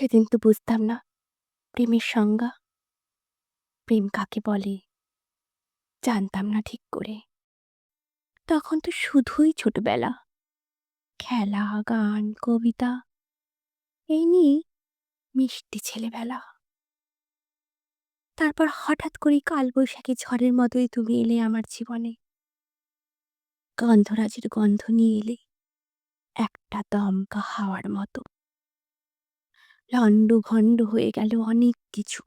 সেদিন তো বুঝতাম না, প্রেমের সংজ্ঞা। প্রেম কাকে বলে, জানতাম না ঠিক করে। তখন তো শুধুই ছোটবেলা। খেলা, গান, কবিতা, এই নিয়ে মিষ্টি ছেলেবেলা। তারপর হঠাৎ করে কালবৈশাখী ঝড়ের মতোই তুমি এলে আমার জীবনে। গন্ধরাজের গন্ধ নিয়ে এলে একটা দমকা হাওয়ার মতো। লন্ড ভণ্ড হয়ে গেল অনেক কিছু।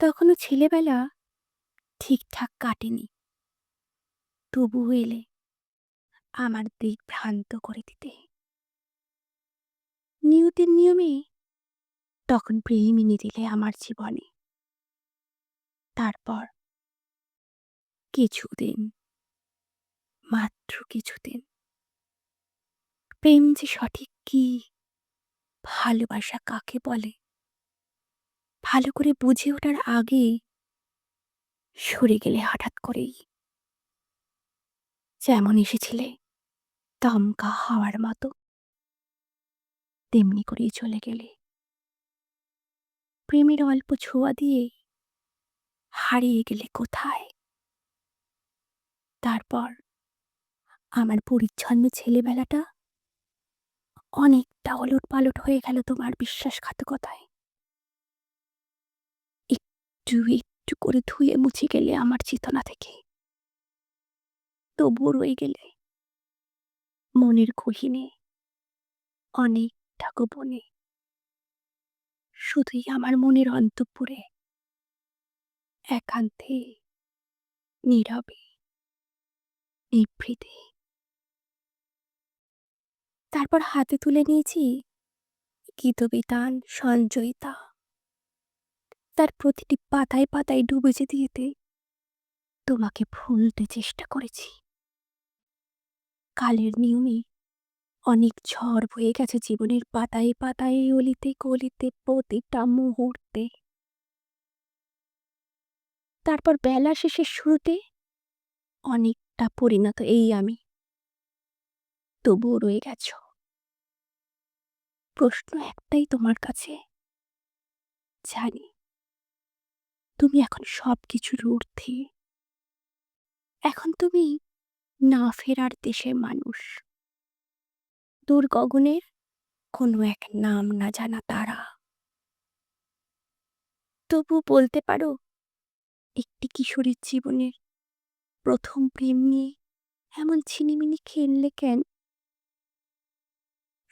তখনও ছেলেবেলা ঠিকঠাক কাটেনি। তবু এলে আমার দিক ভ্রান্ত করে দিতে। নিয়তির নিয়মে তখন প্রেম এনে দিলে আমার জীবনে। তারপর কিছুদিন, মাত্র কিছুদিন, প্রেম যে সঠিক কি ভালোবাসা কাকে বলে? ভালো করে বুঝে ওঠার আগে সরে গেলে হঠাৎ করেই। যেমন এসেছিলে দমকা হাওয়ার মতো। তেমনি করেই চলে গেলে। প্রেমের অল্প ছোঁয়া দিয়ে হারিয়ে গেলে কোথায়? তারপর আমার পরিচ্ছন্ন ছেলেবেলাটা অনেকটা ওলট পালট হয়ে গেল তোমার বিশ্বাসঘাতকতায়। একটু একটু করে ধুয়ে মুছে গেলে আমার চেতনা থেকে। তবুও রয়ে গেলে। মনের গহিনে, অনেকটা গোপনে। শুধুই আমার মনের অন্তঃপুরে, একান্তে, নীরবে, নিভৃতে। তারপর হাতে তুলে নিয়েছি। গীতবিতান সঞ্চয়িতা তার প্রতিটি পাতায় পাতায় ডুবে যেতে যেতে তোমাকে ভুলতে চেষ্টা করেছি। কালের নিয়মে অনেক ঝড় বয়ে গেছে জীবনের পাতায় পাতায়, অলিতে গলিতে প্রতিটা মুহূর্তে। তারপর বেলা শেষের শুরুতে অনেকটা পরিণত এই আমি। তবুও রয়ে গেছ। প্রশ্ন একটাই তোমার কাছে। জানি তুমি এখন সব কিছুর ঊর্ধ্বে। এখন তুমি না ফেরার দেশের মানুষ। দূর গগনের কোনো এক নাম না জানা তারা। তবু বলতে পারো, একটি কিশোরীর জীবনের প্রথম প্রেম নিয়ে এমন ছিনিমিনি খেললে কেন?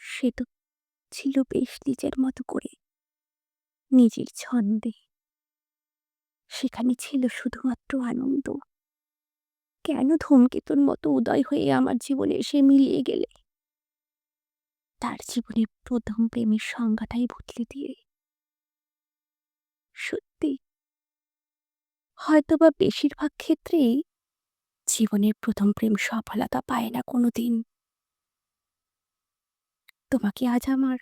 সে তো ছিল বেশ নিজের মতো করে। নিজের ছন্দে। সেখানে ছিল শুধুমাত্র আনন্দ। কেন ধূমকেতুর মতো উদয় হয়ে আমার জীবনে এসে মিলিয়ে গেলে? তার জীবনের প্রথম প্রেমের সংজ্ঞাটাই বদলে দিয়ে। সত্যি। হয়তোবা বেশিরভাগ ক্ষেত্রেই জীবনের প্রথম প্রেম সফলতা পায় না কোনোদিন। তোমাকে আজ আমার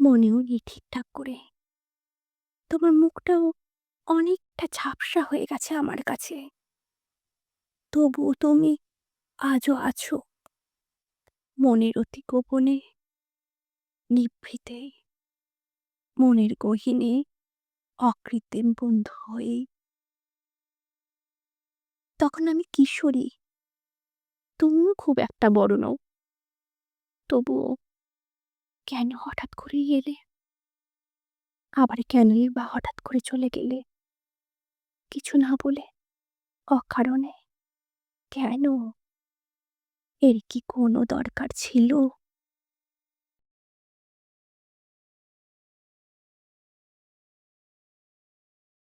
মনেও নেই ঠিকঠাক করে। তোমার মুখটাও অনেকটা ঝাপসা হয়ে গেছে আমার কাছে। তবুও তুমি আজও আছো। মনের অতি গোপনে, নিভৃতে, মনের গহিনে, অকৃত্রিম বন্ধু হয়ে। তখন আমি কিশোরী। তুমিও খুব একটা বড় নও। তবুও কেন হঠাৎ করে এলে? আবার কেনই বা হঠাৎ করে চলে গেলে? কিছু না বলে অকারণে কেন? এর কি কোনো দরকার ছিল?